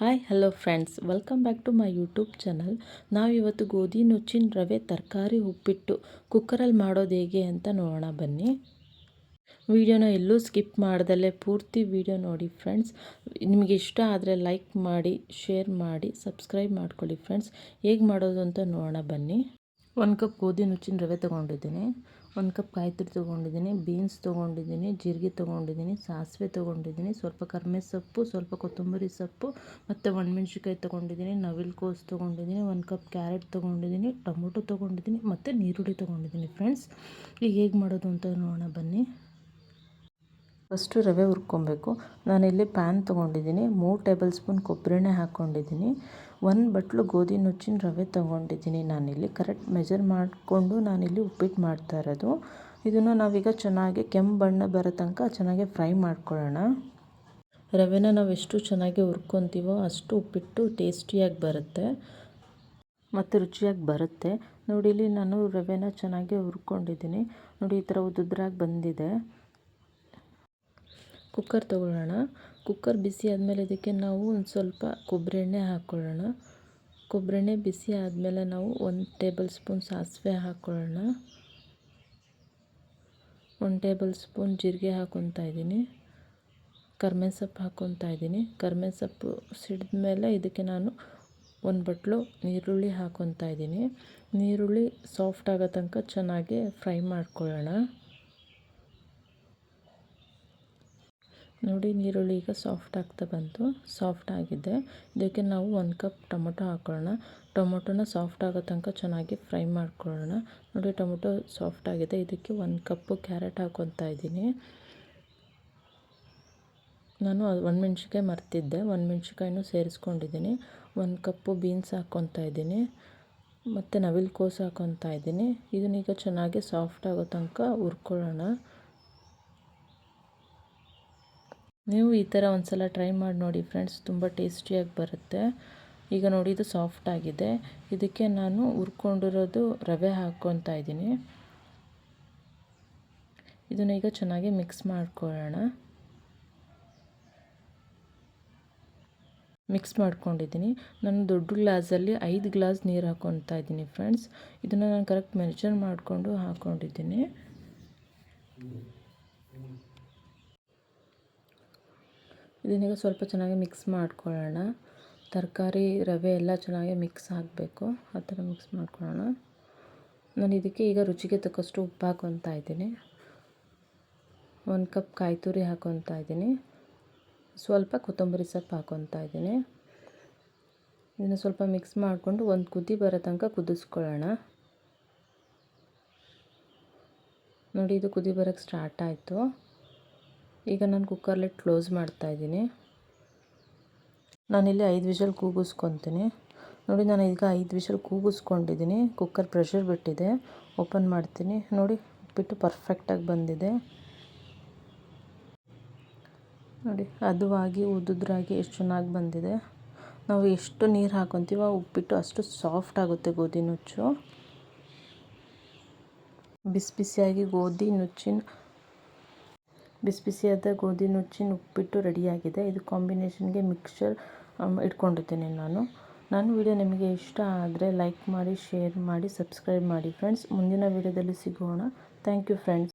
Hi hello friends welcome back to my YouTube channel ನಾವಿವತ್ತು ಗೋಧಿ ನುಚ್ಚಿನ ರವೆ ತರಕಾರಿ ಉಪ್ಪಿಟ್ಟು ಕುಕ್ಕರಲ್ಲಿ ಮಾಡೋದು ಹೇಗೆ ಅಂತ ನೋಡೋಣ ಬನ್ನಿ. ವಿಡಿಯೋನ ಎಲ್ಲೂ ಸ್ಕಿಪ್ ಮಾಡ್ದಲ್ಲೇ ಪೂರ್ತಿ ವಿಡಿಯೋ ನೋಡಿ ಫ್ರೆಂಡ್ಸ್ ನಿಮಗೆ ಇಷ್ಟ ಆದರೆ ಲೈಕ್ ಮಾಡಿ ಶೇರ್ ಮಾಡಿ ಸಬ್ಸ್ಕ್ರೈಬ್ ಮಾಡ್ಕೊಳ್ಳಿ ಫ್ರೆಂಡ್ಸ್ ಹೇಗೆ ಮಾಡೋದು ಅಂತ ನೋಡೋಣ ಬನ್ನಿ. ಒಂದು ಕಪ್ ಗೋಧಿ ನುಚ್ಚಿನ ರವೆ ತೊಗೊಂಡಿದ್ದೀನಿ. ಒಂದು ಕಪ್ ಕಾಯಿ ತುರಿ ತೊಗೊಂಡಿದ್ದೀನಿ. ಬೀನ್ಸ್ ತೊಗೊಂಡಿದ್ದೀನಿ. ಜೀರಿಗೆ ತೊಗೊಂಡಿದ್ದೀನಿ. ಸಾಸಿವೆ ತೊಗೊಂಡಿದ್ದೀನಿ. ಸ್ವಲ್ಪ ಕರ್ಮೆ ಸೊಪ್ಪು, ಸ್ವಲ್ಪ ಕೊತ್ತಂಬರಿ ಸೊಪ್ಪು, ಮತ್ತು ಒಣಮೆಣ್ಸಿಕಾಯಿ ತೊಗೊಂಡಿದ್ದೀನಿ. ನವಿಲು ಕೋಸು ತೊಗೊಂಡಿದ್ದೀನಿ. ಒಂದು ಕಪ್ ಕ್ಯಾರೆಟ್ ತೊಗೊಂಡಿದ್ದೀನಿ. ಟೊಮೊಟೊ ತೊಗೊಂಡಿದ್ದೀನಿ. ಮತ್ತು ನೀರುಳ್ಳಿ ತೊಗೊಂಡಿದ್ದೀನಿ ಫ್ರೆಂಡ್ಸ್ ಈಗ ಹೇಗೆ ಮಾಡೋದು ಅಂತ ನೋಡೋಣ, ಬನ್ನಿ. ಫಸ್ಟು ರವೆ ಹುರ್ಕೊಬೇಕು. ನಾನಿಲ್ಲಿ ಪ್ಯಾನ್ ತೊಗೊಂಡಿದ್ದೀನಿ. ಮೂರು ಟೇಬಲ್ ಸ್ಪೂನ್ ಕೊಬ್ಬರಿ ಎಣ್ಣೆ ಹಾಕ್ಕೊಂಡಿದ್ದೀನಿ ಒಂದು ಬಟ್ಲು ಗೋಧಿ ನುಚ್ಚಿನ ರವೆ ತೊಗೊಂಡಿದ್ದೀನಿ ನಾನಿಲ್ಲಿ. ಕರೆಕ್ಟ್ ಮೆಜರ್ ಮಾಡಿಕೊಂಡು ನಾನಿಲ್ಲಿ ಉಪ್ಪಿಟ್ಟು ಮಾಡ್ತಾ ಇರೋದು. ಇದನ್ನು ನಾವೀಗ ಚೆನ್ನಾಗಿ ಕೆಂಪು ಬಣ್ಣ ಬರೋ ತನಕ ಚೆನ್ನಾಗಿ ಫ್ರೈ ಮಾಡ್ಕೊಳ್ಳೋಣ. ರವೆನ ನಾವು ಎಷ್ಟು ಚೆನ್ನಾಗಿ ಹುರ್ಕೊತೀವೋ ಅಷ್ಟು ಉಪ್ಪಿಟ್ಟು ಟೇಸ್ಟಿಯಾಗಿ ಬರುತ್ತೆ ಮತ್ತು ರುಚಿಯಾಗಿ ಬರುತ್ತೆ. ನೋಡಿ, ಇಲ್ಲಿ ನಾನು ರವೆನ ಚೆನ್ನಾಗಿ ಹುರ್ಕೊಂಡಿದ್ದೀನಿ. ನೋಡಿ, ಈ ಥರ ಉದ್ದುದ್ರಾಗಿ ಬಂದಿದೆ. ಕುಕ್ಕರ್ ತೊಗೊಳ್ಳೋಣ. ಕುಕ್ಕರ್ ಬಿಸಿ ಆದಮೇಲೆ ಇದಕ್ಕೆ ನಾವು ಒಂದು ಸ್ವಲ್ಪ ಕೊಬ್ಬರಿ ಎಣ್ಣೆ ಹಾಕ್ಕೊಳ್ಳೋಣ ಕೊಬ್ಬರಿ ಎಣ್ಣೆ ಬಿಸಿ ಆದಮೇಲೆ ನಾವು ಒಂದು ಟೇಬಲ್ ಸ್ಪೂನ್ ಸಾಸಿವೆ ಹಾಕ್ಕೊಳ್ಳೋಣ ಒಂದು ಟೇಬಲ್ ಸ್ಪೂನ್ ಜೀರಿಗೆ ಹಾಕ್ಕೊತಾ ಇದ್ದೀನಿ. ಕರ್ಮೆ ಸೊಪ್ಪು ಹಾಕ್ಕೊತಾ ಇದ್ದೀನಿ. ಕರ್ಮೆ ಸೊಪ್ಪು ಸಿಡಿದ ಮೇಲೆ ಇದಕ್ಕೆ ನಾನು ಒಂದು ಬಟ್ಲು ಈರುಳ್ಳಿ ಹಾಕ್ಕೊತಾ ಇದ್ದೀನಿ. ನೀರುಳ್ಳಿ ಸಾಫ್ಟ್ ಆಗೋ ತನಕ ಚೆನ್ನಾಗಿ ಫ್ರೈ ಮಾಡ್ಕೊಳ್ಳೋಣ. ನೋಡಿ, ನೀರುಳ್ಳಿ ಈಗ ಸಾಫ್ಟ್ ಆಗ್ತಾ ಬಂತು. ಸಾಫ್ಟ್ ಆಗಿದೆ. ಇದಕ್ಕೆ ನಾವು ಒಂದು ಕಪ್ ಟೊಮೊಟೊ ಹಾಕೊಳ್ಳೋಣ. ಟೊಮೊಟೊನ ಸಾಫ್ಟ್ ಆಗೋ ತನಕ ಚೆನ್ನಾಗಿ ಫ್ರೈ ಮಾಡ್ಕೊಳ್ಳೋಣ. ನೋಡಿ, ಟೊಮೊಟೊ ಸಾಫ್ಟ್ ಆಗಿದೆ. ಇದಕ್ಕೆ ಒಂದು ಕಪ್ಪು ಕ್ಯಾರೆಟ್ ಹಾಕೊತಾ ಇದ್ದೀನಿ. ನಾನು ಒಂದು ಮೆಣಸಿನ್ಕಾಯಿ ಮರ್ತಿದ್ದೆ. ಒಂದು ಮೆಣಸಿನ್ಕಾಯಿನೂ ಸೇರಿಸ್ಕೊಂಡಿದ್ದೀನಿ. ಒಂದು ಕಪ್ಪು ಬೀನ್ಸ್ ಹಾಕ್ಕೊತಾ ಇದ್ದೀನಿ. ಮತ್ತು ನವಿಲು ಕೋಸು ಹಾಕ್ಕೊತಾ ಇದ್ದೀನಿ. ಇದನ್ನೀಗ ಚೆನ್ನಾಗಿ ಸಾಫ್ಟ್ ಆಗೋ ತನಕ ಹುರ್ಕೊಳ್ಳೋಣ. ನೀವು ಈ ಥರ ಒಂದು ಸಲ ಟ್ರೈ ಮಾಡಿ ನೋಡಿ ಫ್ರೆಂಡ್ಸ್, ತುಂಬ ಟೇಸ್ಟಿಯಾಗಿ ಬರುತ್ತೆ. ಈಗ ನೋಡಿ, ಇದು ಸಾಫ್ಟ್ ಆಗಿದೆ. ಇದಕ್ಕೆ ನಾನು ಹುರ್ಕೊಂಡಿರೋದು ರವೆ ಹಾಕ್ಕೊತಾ ಇದ್ದೀನಿ. ಇದನ್ನ ಈಗ ಚೆನ್ನಾಗಿ ಮಿಕ್ಸ್ ಮಾಡ್ಕೊಳ್ಳೋಣ. ಮಿಕ್ಸ್ ಮಾಡ್ಕೊಂಡಿದ್ದೀನಿ. ನಾನು ದೊಡ್ಡ ಗ್ಲಾಸಲ್ಲಿ ಐದು ಗ್ಲಾಸ್ ನೀರು ಹಾಕ್ಕೊತಾ ಇದ್ದೀನಿ ಫ್ರೆಂಡ್ಸ್. ಇದನ್ನು ನಾನು ಕರೆಕ್ಟ್ ಮೆಜರ್ ಮಾಡಿಕೊಂಡು ಹಾಕ್ಕೊಂಡಿದ್ದೀನಿ ಇದನ್ನೀಗ ಸ್ವಲ್ಪ ಚೆನ್ನಾಗಿ ಮಿಕ್ಸ್ ಮಾಡ್ಕೊಳ್ಳೋಣ. ತರಕಾರಿ, ರವೆ ಎಲ್ಲ ಚೆನ್ನಾಗಿ ಮಿಕ್ಸ್ ಆಗಬೇಕು. ಆ ಥರ ಮಿಕ್ಸ್ ಮಾಡ್ಕೊಳ್ಳೋಣ. ನಾನು ಇದಕ್ಕೆ ಈಗ ರುಚಿಗೆ ತಕ್ಕಷ್ಟು ಉಪ್ಪು ಹಾಕೊತ ಇದ್ದೀನಿ. ಒಂದು ಕಪ್ ಕಾಯಿ ತುರಿ ಇದ್ದೀನಿ. ಸ್ವಲ್ಪ ಕೊತ್ತಂಬರಿ ಸೊಪ್ಪು ಹಾಕೊತ ಇದ್ದೀನಿ. ಇದನ್ನು ಸ್ವಲ್ಪ ಮಿಕ್ಸ್ ಮಾಡಿಕೊಂಡು ಒಂದು ಕುದಿ ಬರೋ ತನಕ ಕುದಿಸ್ಕೊಳ್ಳೋಣ. ನೋಡಿ ಇದು ಕುದಿ ಬರೋಕ್ಕೆ ಸ್ಟಾರ್ಟ್ ಆಯಿತು. ಈಗ ನಾನು ಕುಕ್ಕರ್ಲಿ ಕ್ಲೋಸ್ ಮಾಡ್ತಾಯಿದ್ದೀನಿ ನಾನಿಲ್ಲಿ ಐದು ವಿಷಲ್ ಕೂಗಿಸ್ಕೊತೀನಿ. ನೋಡಿ, ನಾನು ಈಗ ಐದು ವಿಷಲ್ ಕೂಗಿಸ್ಕೊಂಡಿದ್ದೀನಿ. ಕುಕ್ಕರ್ ಪ್ರೆಷರ್ ಬಿಟ್ಟಿದೆ. ಓಪನ್ ಮಾಡ್ತೀನಿ. ನೋಡಿ, ಉಪ್ಪಿಟ್ಟು ಪರ್ಫೆಕ್ಟಾಗಿ ಬಂದಿದೆ. ನೋಡಿ ಅದು ಆಗಿ ಉದ್ದುದ್ರಾಗಿ ಎಷ್ಟು ಚೆನ್ನಾಗಿ ಬಂದಿದೆ. ನಾವು ಎಷ್ಟು ನೀರು ಹಾಕೊತೀವೋ ಉಪ್ಪಿಟ್ಟು ಅಷ್ಟು ಸಾಫ್ಟ್ ಆಗುತ್ತೆ ಗೋಧಿ ನುಚ್ಚು. ಬಿಸಿ ಬಿಸಿಯಾಗಿ ಗೋಧಿ ನುಚ್ಚಿನ ಬಿಸಿ ಬಿಸಿಯಾದ ಗೋಧಿ ನುಚ್ಚಿನ ಉಪ್ಪಿಟ್ಟು ರೆಡಿಯಾಗಿದೆ. ಇದು ಕಾಂಬಿನೇಷನ್ಗೆ ಮಿಕ್ಸ್ಚರ್ ಇಟ್ಕೊಂಡಿದ್ದೀನಿ ನಾನು. ನನ್ನ ವಿಡಿಯೋ ನಿಮಗೆ ಇಷ್ಟ ಆದರೆ ಲೈಕ್ ಮಾಡಿ, ಶೇರ್ ಮಾಡಿ, ಸಬ್ಸ್ಕ್ರೈಬ್ ಮಾಡಿ ಫ್ರೆಂಡ್ಸ್. ಮುಂದಿನ ವಿಡಿಯೋದಲ್ಲಿ ಸಿಗೋಣ. Thank you friends.